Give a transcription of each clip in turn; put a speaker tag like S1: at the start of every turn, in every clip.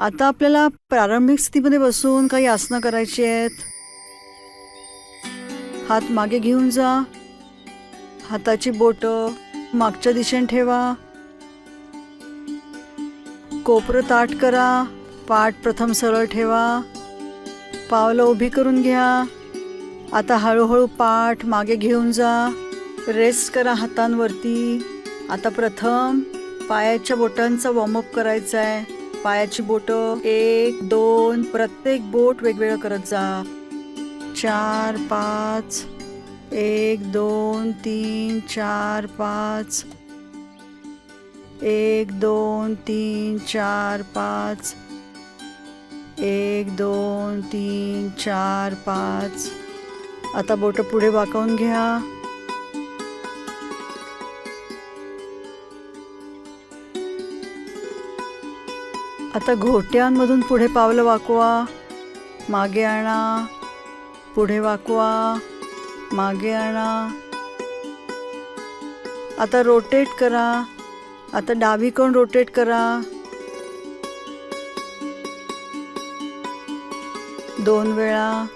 S1: आता आपल्याला प्रारंभिक स्थितीमध्ये बसून काही आसनं करायची आहेत. हात मागे घेऊन जा. हाताची बोट मागच्या दिशेने ठेवा. कोपरं ताट करा. पाठ प्रथम सरळ ठेवा. पावलं उभी करून घ्या. आता हळूहळू पाठ मागे घेऊन जा. रेस्ट करा हातांवरती. आता प्रथम पायाच्या बोटांचा वॉर्मअप करायचा आहे पायाची बोट एक दोन प्रत्येक बोट वेगवेगळं करत जा. चार पाच एक दोन तीन चार पाच. एक दोन तीन चार पाच. एक दोन तीन चार पाच. आता बोट पुढे वाकवून घ्या. आता घोट्यांमधून पुढे पावलं वाकवा मागे आणा पुढे वाकवा मागे आणा. आता रोटेट करा आता डावीकडून रोटेट करा. दोन वेळा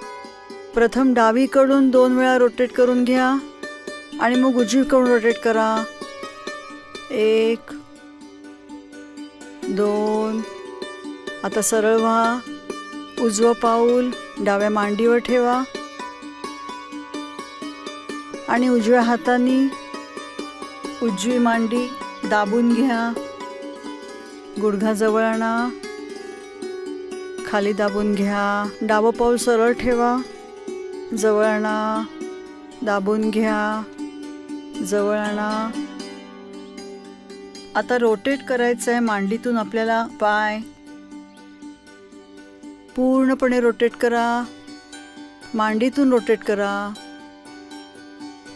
S1: प्रथम डावीकडून दोन वेळा रोटेट करून घ्या आणि मग उजवीकडून रोटेट करा. एक दोन आता सरळ व्हा. उजवं पाऊल डाव्या मांडीवर ठेवा. आणि उजव्या हाताने उजवी मांडी दाबून घ्या. गुडघाजवळ आणा. खाली दाबून घ्या. डावं पाऊल सरळ ठेवा. जवळ आणा. दाबून घ्या. जवळ आणा. आता रोटेट करायचं आहे मांडीतून आपल्याला पाय. पूर्णपणे रोटेट करा. मांडीतून रोटेट करा.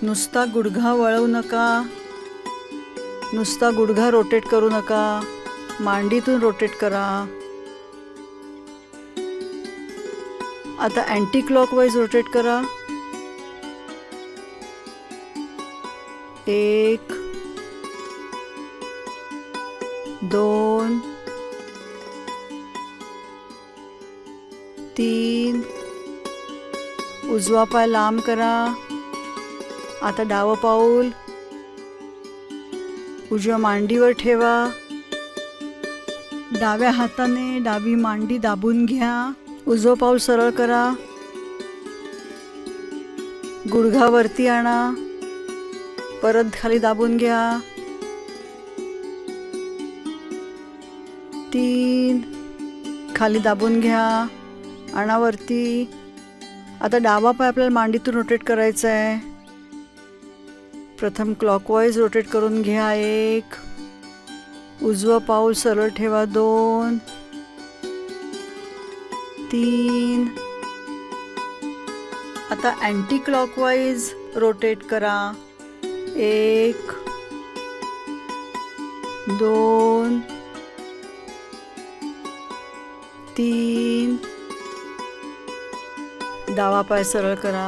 S1: नुसता गुडघा वळवू नका. नुसता गुडघा रोटेट करू नका. मांडीतून रोटेट करा. आता अँटी क्लॉकवाईज रोटेट करा. एक दोन तीन. उजवा पाय लांब करा. आता डावं पाऊल. उजव्या मांडीवर ठेवा. डाव्या हाताने डावी मांडी दाबून घ्या. उजवं पाऊल सरळ करा. गुडघावरती आणा. परत खाली दाबून घ्या. तीन. खाली दाबून घ्या. अनावरती. आता डावा पाय आपल्याला मांडीतून रोटेट करायचा आहे. प्रथम क्लॉकवाईज रोटेट करून घ्या एक. उजवं पाऊल सरळ ठेवा दोन. तीन. आता अँटी क्लॉकवाईज रोटेट करा. एक. दोन. तीन. डावा पाय सरळ करा.